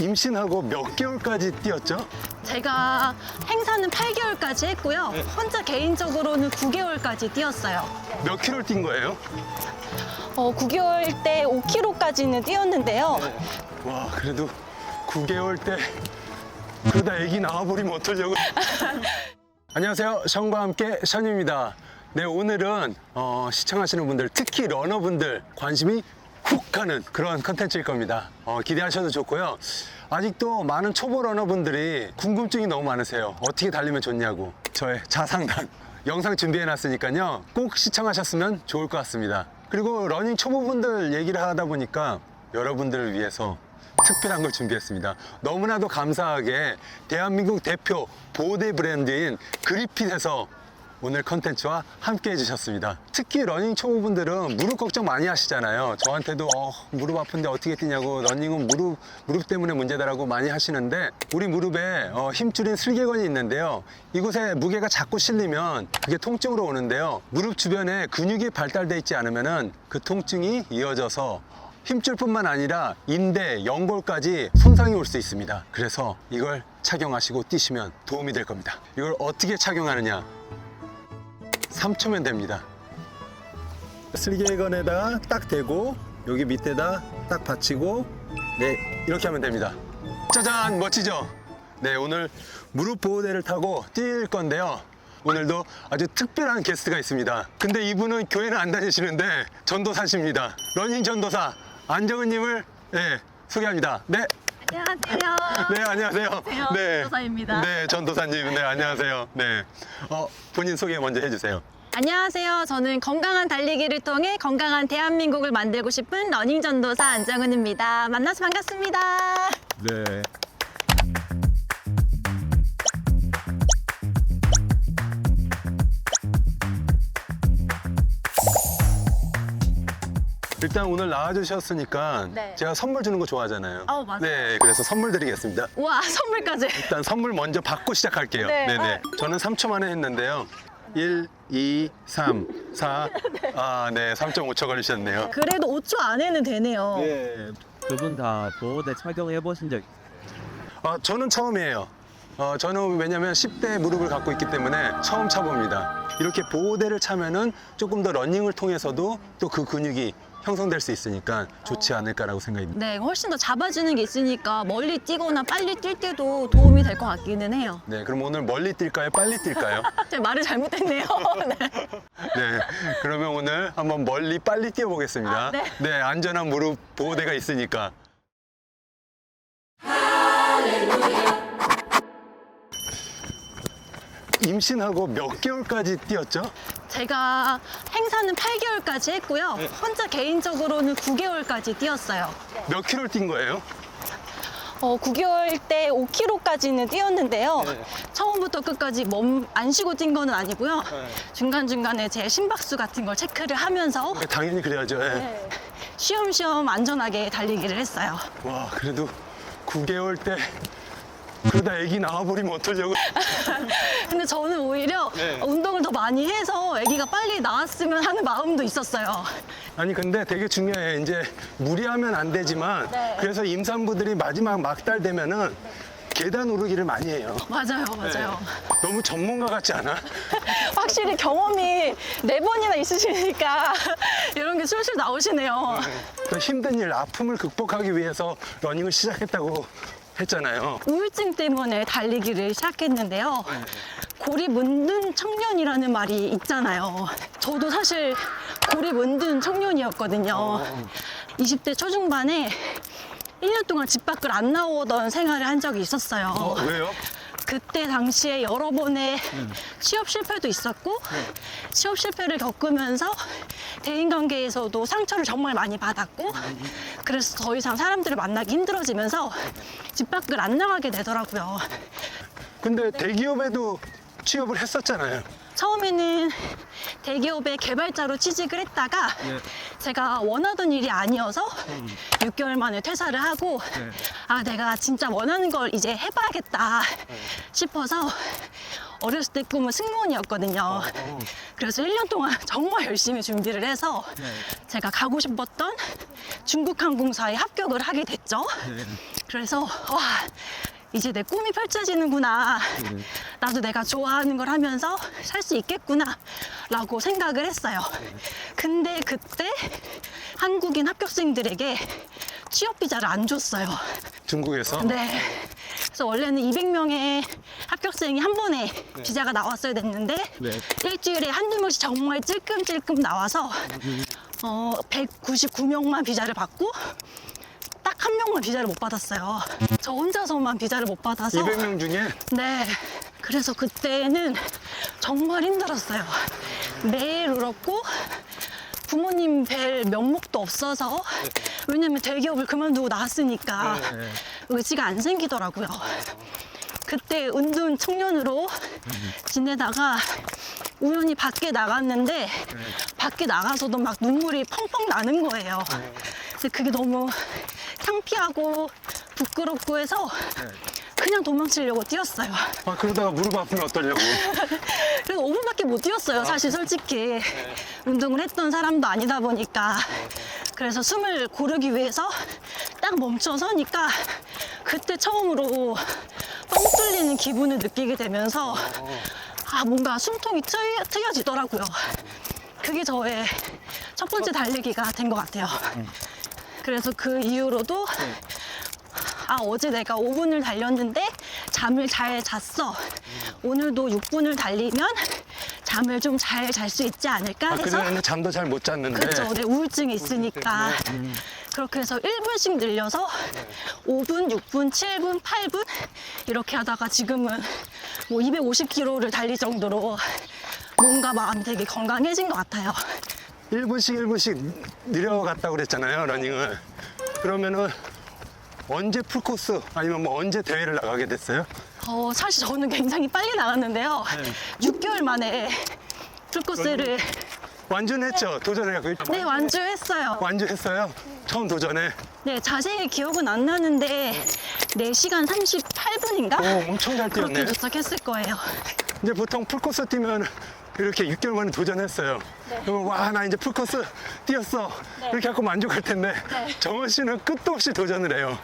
임신하고 몇 개월까지 뛰었죠? 제가 행사는 8개월까지 했고요. 네. 혼자 개인적으로는 9개월까지 뛰었어요. 몇 킬로 뛴 거예요? 어, 9개월 때 5km까지는 뛰었는데요. 와 그래도 9개월 때 그러다 아기 나와버리면 어쩌려고 안녕하세요 션과 함께 션입니다 네 오늘은 어, 시청하시는 분들 특히 러너분들 관심이 훅 가는 그런 컨텐츠일 겁니다. 어, 기대하셔도 좋고요. 아직도 많은 초보 러너분들이 궁금증이 너무 많으세요. 어떻게 달리면 좋냐고. 저의 자상단 영상 준비해 놨으니까요. 꼭 시청하셨으면 좋을 것 같습니다. 그리고 러닝 초보분들 얘기를 하다 보니까 여러분들을 위해서 특별한 걸 준비했습니다. 너무나도 감사하게 대한민국 대표 보호대 브랜드인 그리핏에서 오늘 컨텐츠와 함께 해주셨습니다. 특히 러닝 초보분들은 무릎 걱정 많이 하시잖아요. 저한테도 어, 무릎 아픈데 어떻게 뛰냐고 러닝은 무릎, 무릎 때문에 문제다라고 많이 하시는데 우리 무릎에 어, 힘줄인 슬개건이 있는데요. 이곳에 무게가 자꾸 실리면 그게 통증으로 오는데요. 무릎 주변에 근육이 발달돼 있지 않으면 그 통증이 이어져서 힘줄뿐만 아니라 인대, 연골까지 손상이 올 수 있습니다. 그래서 이걸 착용하시고 뛰시면 도움이 될 겁니다. 이걸 어떻게 착용하느냐? 3초면 됩니다. 슬개건에다가 딱 대고 여기 밑에다 딱 받치고 네 이렇게 하면 됩니다. 짜잔 멋지죠? 네 오늘 무릎 보호대를 타고 뛸 건데요. 오늘도 아주 특별한 게스트가 있습니다. 근데 이분은 교회는 안 다니시는데 전도사십니다. 러닝 전도사 안정은님을 네, 소개합니다. 네, 안녕하세요. 네 안녕하세요. 안녕하세요. 네, 전도사입니다. 네 전도사님, 네 안녕하세요. 네, 어 본인 소개 먼저 해주세요. 안녕하세요. 저는 건강한 달리기를 통해 건강한 대한민국을 만들고 싶은 러닝 전도사 안정은입니다. 만나서 반갑습니다. 네. 일단 오늘 나와주셨으니까 네. 제가 선물 주는 거 좋아하잖아요. 어, 맞아요. 네, 그래서 선물 드리겠습니다. 우와, 선물까지. 일단 선물 먼저 받고 시작할게요. 네. 네 저는 3초 만에 했는데요. 1, 2, 3, 4. 아, 네. 3.5초 걸리셨네요. 그래도 5초 안에는 되네요. 네. 두 분 다 보호대 착용해 보신 적 아, 저는 처음이에요. 어, 저는 왜냐면 10대 무릎을 갖고 있기 때문에 처음 차봅니다. 이렇게 보호대를 차면은 조금 더 러닝을 통해서도 또 그 근육이 형성될 수 있으니까 좋지 않을까라고 생각이 듭니다. 네, 훨씬 더 잡아주는 게 있으니까 멀리 뛰거나 빨리 뛸 때도 도움이 될 것 같기는 해요. 네, 그럼 오늘 멀리 뛸까요? 빨리 뛸까요? 제가 말을 잘못했네요. 네. 네, 그러면 오늘 한번 멀리 빨리 뛰어보겠습니다. 아, 네. 안전한 무릎 보호대가 있으니까. 임신하고 몇 개월까지 뛰었죠? 제가 행사는 8개월까지 했고요. 네. 혼자 개인적으로는 9개월까지 뛰었어요. 몇 킬로 뛴 거예요? 어, 9개월 때 5km까지는 뛰었는데요. 네. 처음부터 끝까지 몸 안 쉬고 뛴 거는 아니고요. 네. 중간중간에 제 심박수 같은 걸 체크를 하면서 당연히 그래야죠. 예. 네, 쉬엄쉬엄 안전하게 달리기를 했어요. 와, 그래도 9개월 때 그러다 아기 나와버리면 어쩌려고. 근데 저는 오히려 네. 운동을 더 많이 해서 아기가 빨리 나왔으면 하는 마음도 있었어요. 아니 근데 되게 중요해. 이제 무리하면 안 되지만 네. 그래서 임산부들이 마지막 막달 되면은 계단 오르기를 많이 해요. 맞아요, 맞아요. 네. 너무 전문가 같지 않아? 확실히 경험이 네 번이나 있으시니까 이런 게 술술 나오시네요. 그 힘든 일, 아픔을 극복하기 위해서 러닝을 시작했다고 했잖아요. 우울증 때문에 달리기를 시작했는데요. 고리 문든 청년이라는 말이 있잖아요. 저도 사실 고리 문든 청년이었거든요. 20대 초중반에 1년 동안 집 밖을 안 나오던 생활을 한 적이 있었어요. 어, 왜요? 그때 당시에 여러 번의 취업 실패도 있었고 취업 실패를 겪으면서 대인관계에서도 상처를 정말 많이 받았고 그래서 더 이상 사람들을 만나기 힘들어지면서 집 밖을 안 나가게 되더라고요. 근데 대기업에도 취업을 했었잖아요. 처음에는 대기업의 개발자로 취직을 했다가 네. 제가 원하던 일이 아니어서 6개월 만에 퇴사를 하고 아 내가 진짜 원하는 걸 이제 해봐야겠다 싶어서 어렸을 때 꿈은 승무원이었거든요. 그래서 1년 동안 정말 열심히 준비를 해서 제가 가고 싶었던 중국 항공사에 합격을 하게 됐죠. 그래서 와 이제 내 꿈이 펼쳐지는구나. 나도 내가 좋아하는 걸 하면서 살 수 있겠구나. 라고 생각을 했어요. 근데 그때 한국인 합격생들에게 취업 비자를 안 줬어요. 중국에서 네. 그래서 원래는 200명의 합격생이 한 번에 비자가 나왔어야 됐는데 네. 일주일에 한두 명씩 정말 찔끔찔끔 나와서 어, 199명만 비자를 받고 딱 한 명만 비자를 못 받았어요. 저 혼자서만 비자를 못 받아서 200명 중에 네. 그래서 그때는 정말 힘들었어요. 매일 울었고 부모님 뵐 면목도 없어서 왜냐면 대기업을 그만두고 나왔으니까 의지가 안 생기더라고요. 그때 은둔 청년으로 지내다가 우연히 밖에 나갔는데 밖에 나가서도 막 눈물이 펑펑 나는 거예요. 근데 그게 너무 창피하고 부끄럽고 해서 그냥 도망치려고 뛰었어요. 아 그러다가 무릎 아프면 어떠려고 그래서 5분밖에 못 뛰었어요, 사실 솔직히. 운동을 했던 사람도 아니다 보니까. 그래서 숨을 고르기 위해서 딱 멈춰 서니까 그때 처음으로 뻥 뚫리는 기분을 느끼게 되면서 아, 뭔가 숨통이 트여, 트여지더라고요. 그게 저의 첫 번째 달리기가 된 것 같아요. 그래서 그 이후로도 아, 어제 내가 5분을 달렸는데 잠을 잘 잤어. 오늘도 6분을 달리면 잠을 좀 잘 잘 수 있지 않을까 아 해서 그전에는 잠도 잘 못 잤는데 그렇죠. 네, 우울증이 있으니까. 그렇게 해서 1분씩 늘려서 5분, 6분, 7분, 8분 이렇게 하다가 지금은 뭐 250km를 달릴 정도로 몸과 마음이 되게 건강해진 것 같아요. 1분씩 1분씩 내려갔다고 그랬잖아요 러닝을 그러면은 언제 풀코스 아니면 뭐 언제 대회를 나가게 됐어요? 어, 사실 저는 굉장히 빨리 나갔는데요. 6개월 만에 풀코스를 완주했죠 도전해갖고 네, 완주했어요. 완주했어요 처음 도전에 네, 자세히 기억은 안 나는데 4시간 38분인가? 오 엄청 잘 뛰었네 그렇게 도착했을 거예요. 이제 보통 풀코스 뛰면 이렇게 6개월 만에 도전했어요. 그럼 와, 나 이제 풀코스 뛰었어. 이렇게 하고 만족할 텐데 정원 씨는 끝도 없이 도전을 해요.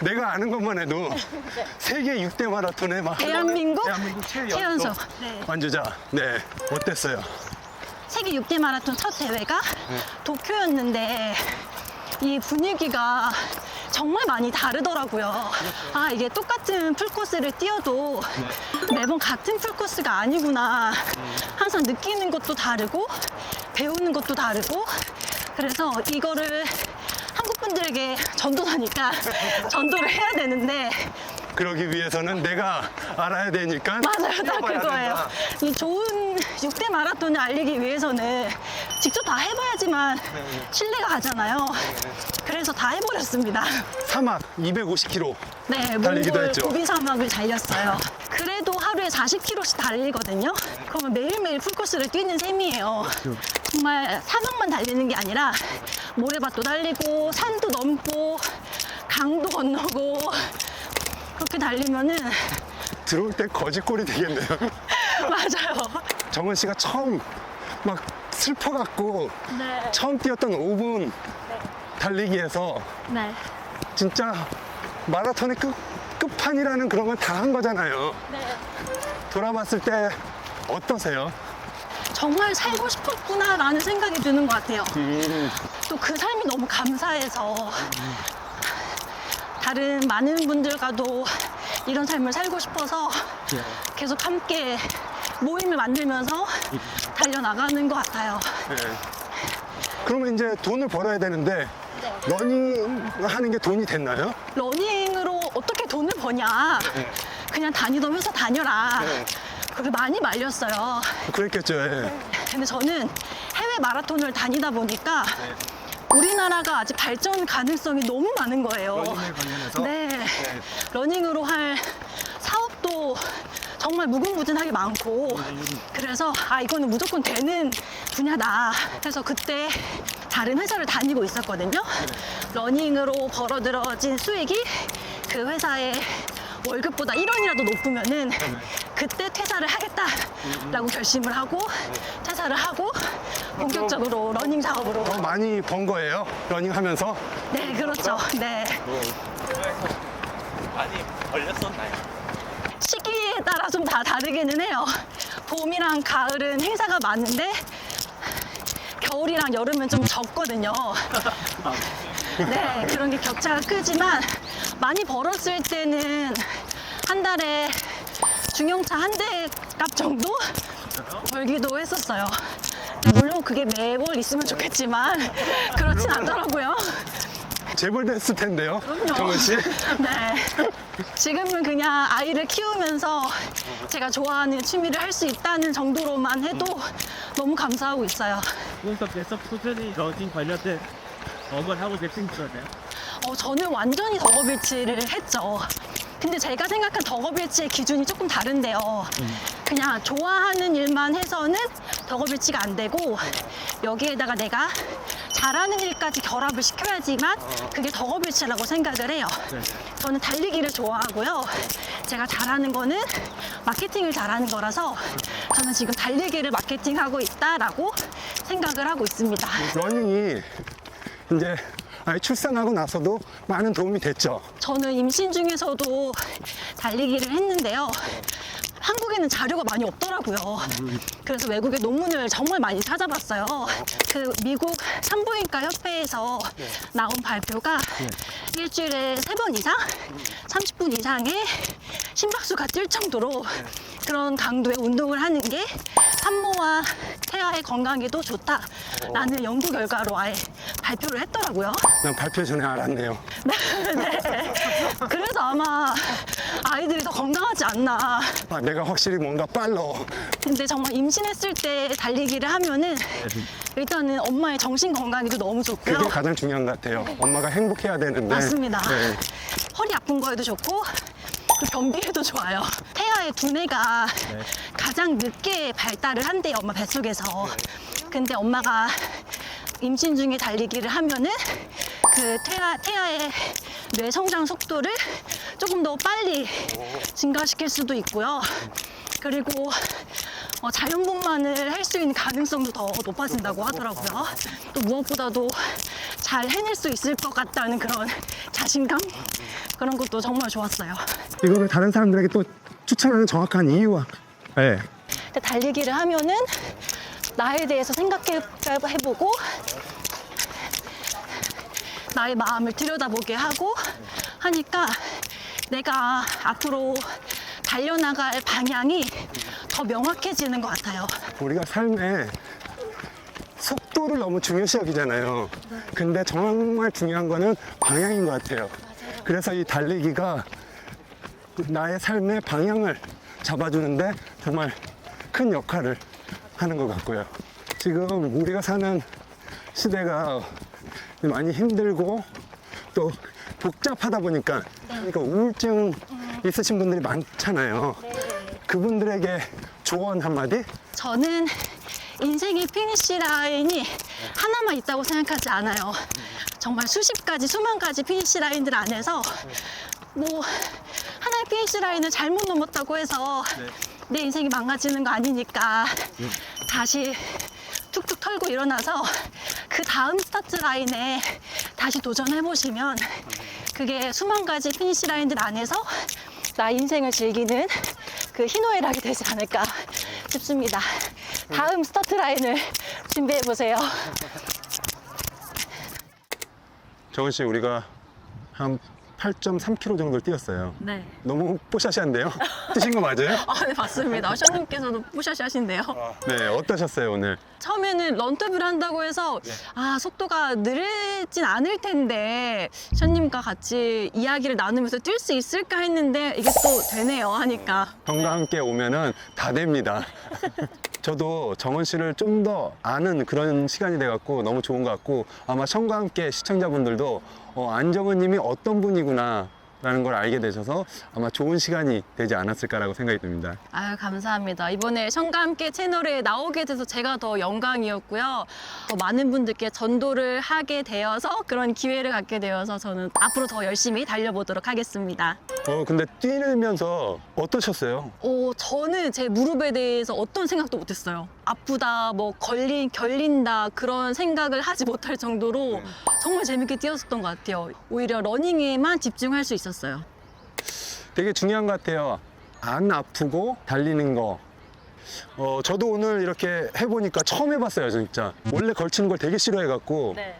내가 아는 것만 해도 세계 6대 마라톤에 막 대한민국, 대한민국 최연소 최연소. 네. 완주자. 네. 어땠어요? 세계 6대 마라톤 첫 대회가 도쿄였는데 이 분위기가 정말 많이 다르더라고요. 아, 이게 똑같은 풀코스를 뛰어도 매번 같은 풀코스가 아니구나. 항상 느끼는 것도 다르고 배우는 것도 다르고 그래서 이거를 한국 분들에게 전도하니까 전도를 해야 되는데 그러기 위해서는 내가 알아야 되니까 맞아요, 딱 뛰어봐야 그거예요. 된다. 이 좋은 6대 마라톤을 알리기 위해서는 직접 다 해봐야지만 신뢰가 가잖아요. 그래서 다 해버렸습니다. 사막 250km. 네, 달리기도 몽골 했죠. 고비 사막을 달렸어요. 그래도 하루에 40km씩 달리거든요. 그러면 매일매일 풀코스를 뛰는 셈이에요. 정말 사막만 달리는 게 아니라 모래밭도 달리고 산도 넘고 강도 건너고 그렇게 달리면은 들어올 때 거짓골이 되겠네요. 맞아요. 정원 씨가 처음 막 슬퍼갖고 네. 처음 뛰었던 5분 달리기에서 네. 진짜 마라톤의 끝, 끝판이라는 그런 건 다 한 거잖아요. 네. 돌아봤을 때 어떠세요? 정말 살고 싶었구나라는 생각이 드는 것 같아요. 음, 또 그 삶이 너무 감사해서 다른 많은 분들과도 이런 삶을 살고 싶어서 계속 함께 모임을 만들면서 달려나가는 것 같아요. 네. 그러면 이제 돈을 벌어야 되는데 러닝 하는 게 돈이 됐나요? 러닝으로 어떻게 돈을 버냐. 그냥 다니던 회사 다녀라. 네. 그게 많이 말렸어요. 그랬겠죠. 예. 근데 저는 해외 마라톤을 다니다 보니까 우리나라가 아직 발전 가능성이 너무 많은 거예요. 러닝에 관련해서? 네. 러닝으로 할 사업도 정말 무궁무진하게 많고 그래서 아 이거는 무조건 되는 분야다. 그래서 그때 다른 회사를 다니고 있었거든요. 러닝으로 벌어들어진 수익이 그 회사의 월급보다 1원이라도 높으면은 그때 퇴사를 하겠다라고 결심을 하고 퇴사를 하고 본격적으로 러닝 작업으로 더 많이 번 거예요? 러닝 하면서? 네 그렇죠 네 많이 걸렸었나요? 시기 에 따라 좀 다 다르기는 해요 봄이랑 가을은 행사가 많은데 겨울이랑 여름은 좀 적거든요 네 그런 게 격차가 크지만 많이 벌었을 때는 한 달에 중형차 한 대 값 정도 벌기도 했었어요. 물론 그게 매월 있으면 좋겠지만 그렇진 않더라고요. 재벌됐을 텐데요, 그럼요. 정은 씨. 네. 지금은 그냥 아이를 키우면서 제가 좋아하는 취미를 할 수 있다는 정도로만 해도 너무 감사하고 있어요. 그래서 계속 꾸준히 러닝 관련된 업을 하고 계신 거네요. 어, 저는 완전히 덕업일치를 했죠. 근데 제가 생각한 덕업일치의 기준이 조금 다른데요. 그냥 좋아하는 일만 해서는 덕업일치가 안 되고 여기에다가 내가 잘하는 일까지 결합을 시켜야지만 그게 덕업일치라고 생각을 해요. 네. 저는 달리기를 좋아하고요. 제가 잘하는 거는 마케팅을 잘하는 거라서 저는 지금 달리기를 마케팅하고 있다라고 생각을 하고 있습니다. 러닝이 이제 아이 출산하고 나서도 많은 도움이 됐죠. 저는 임신 중에서도 달리기를 했는데요. 한국에는 자료가 많이 없더라고요. 그래서 외국의 논문을 정말 많이 찾아봤어요. 그 미국 산부인과 협회에서 나온 발표가 일주일에 세 번 이상, 30분 이상의 심박수가 뛸 정도로 그런 강도의 운동을 하는 게 태아의 건강에도 좋다라는 연구 결과로 아예 발표를 했더라고요. 난 발표 전에 알았네요. 네. 그래서 아마 아이들이 더 건강하지 않나. 아, 내가 확실히 뭔가 빨라. 근데 정말 임신했을 때 달리기를 하면은 일단은 엄마의 정신 건강에도 너무 좋고요. 그게 가장 중요한 것 같아요. 엄마가 행복해야 되는데. 맞습니다. 네. 허리 아픈 거에도 좋고 또 변비에도 좋아요. 태아의 두뇌가 가장 늦게 발달을 한대요, 엄마 뱃속에서. 근데 엄마가 임신 중에 달리기를 하면은 그 태아, 태아의 뇌 성장 속도를 조금 더 빨리 증가시킬 수도 있고요. 그리고 어, 자연분만을 할 수 있는 가능성도 더 높아진다고 하더라고요. 또 무엇보다도 잘 해낼 수 있을 것 같다는 그런 자신감? 그런 것도 정말 좋았어요. 이거를 다른 사람들에게 또 추천하는 정확한 이유와. 네. 근데 달리기를 하면은 나에 대해서 생각해보고 나의 마음을 들여다보게 하고 하니까 내가 앞으로 달려나갈 방향이 더 명확해지는 것 같아요. 우리가 삶에 속도를 너무 중요시 여기잖아요. 근데 정말 중요한 거는 방향인 것 같아요. 그래서 이 달리기가 나의 삶의 방향을 잡아주는데 정말 큰 역할을 하는 것 같고요. 지금 우리가 사는 시대가 많이 힘들고 또 복잡하다 보니까 그러니까 우울증 있으신 분들이 많잖아요. 그분들에게 조언 한마디? 저는 인생의 피니시 라인이 하나만 있다고 생각하지 않아요. 정말 수십 가지, 수만 가지 피니시 라인들 안에서 뭐 하나의 피니시 라인을 잘못 넘었다고 해서 내 인생이 망가지는 거 아니니까 다시 툭툭 털고 일어나서 그 다음 스타트 라인에 다시 도전해 보시면 그게 수만 가지 피니시 라인들 안에서 나 인생을 즐기는 그 희노애락이 되지 않을까 싶습니다. 다음 스타트 라인을 준비해 보세요. 정은 씨, 우리가 한 8.3km 정도를 뛰었어요. 네. 너무 뽀샤시한데요? 뛰신 거 맞아요? 아, 네, 맞습니다. 셔님께서도 뿌샤시 하신데요. 네, 어떠셨어요, 오늘? 처음에는 런투비를 한다고 해서 아 속도가 느리진 않을 텐데 셔님과 같이 이야기를 나누면서 뛸 수 있을까 했는데 이게 또 되네요 하니까 형과 함께 오면은 다 됩니다. 저도 정원 씨를 좀 더 아는 그런 시간이 돼갖고 너무 좋은 것 같고 아마 션과 함께 시청자분들도 어, 안정은 님이 어떤 분이구나 라는 걸 알게 되셔서 아마 좋은 시간이 되지 않았을까라고 생각이 듭니다. 아유 감사합니다. 이번에 션과 함께 채널에 나오게 돼서 제가 더 영광이었고요. 더 많은 분들께 전도를 하게 되어서 그런 기회를 갖게 되어서 저는 앞으로 더 열심히 달려보도록 하겠습니다 어, 근데 뛰면서 어떠셨어요? 어, 저는 제 무릎에 대해서 어떤 생각도 못했어요. 아프다, 뭐 걸린, 결린다 그런 생각을 하지 못할 정도로 정말 재밌게 뛰었었던 것 같아요. 오히려 러닝에만 집중할 수 있었어요. 되게 중요한 것 같아요. 안 아프고 달리는 거. 어, 저도 오늘 이렇게 해보니까 처음 해봤어요, 진짜. 원래 걸치는 걸 되게 싫어해갖고. 네.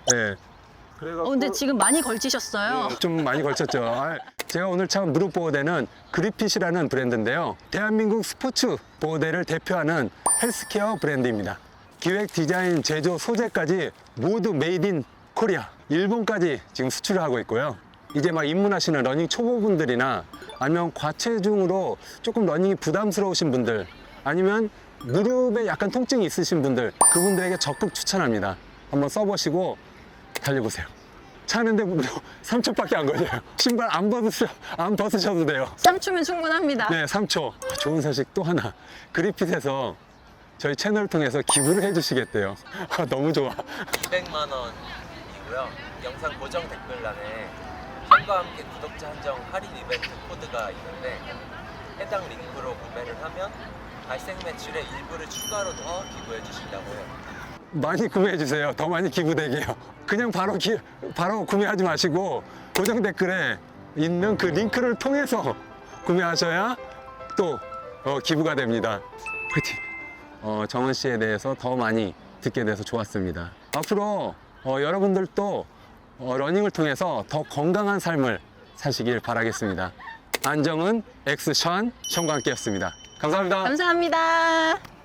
그래갖고 어, 근데 지금 많이 걸치셨어요. 좀 많이 걸쳤죠. 아, 제가 오늘 참 무릎 보호대는 그리핏이라는 브랜드인데요. 대한민국 스포츠 보호대를 대표하는 헬스케어 브랜드입니다. 기획, 디자인, 제조, 소재까지 모두 메이드 인 코리아. 일본까지 지금 수출을 하고 있고요. 이제 막 입문하시는 러닝 초보분들이나 아니면 과체중으로 조금 러닝이 부담스러우신 분들 아니면 무릎에 약간 통증이 있으신 분들 그분들에게 적극 추천합니다. 한번 써보시고 달려보세요. 차는데 무려 3초밖에 안 걸려요. 신발 안 벗으셔, 안 벗으셔도 돼요. 3초면 충분합니다. 네, 3초. 좋은 소식 또 하나. 그리핏에서 저희 채널을 통해서 기부를 해주시겠대요. 아, 너무 좋아. 200만 원이고요. 영상 고정 댓글란에 팬과 함께 구독자 한정 할인 이벤트 코드가 있는데 해당 링크로 구매를 하면 발생 매출의 일부를 추가로 더 기부해 주신다고 해요. 많이 구매해 주세요. 더 많이 기부되게요. 그냥 바로 기, 바로 구매하지 마시고 고정 댓글에 있는 그 링크를 통해서 구매하셔야 또 어, 기부가 됩니다. 화이팅! 어, 정은 씨에 대해서 더 많이 듣게 돼서 좋았습니다. 앞으로 어, 여러분들도 어, 러닝을 통해서 더 건강한 삶을 사시길 바라겠습니다. 안정은 엑스션 션과 함께였습니다. 감사합니다. 감사합니다.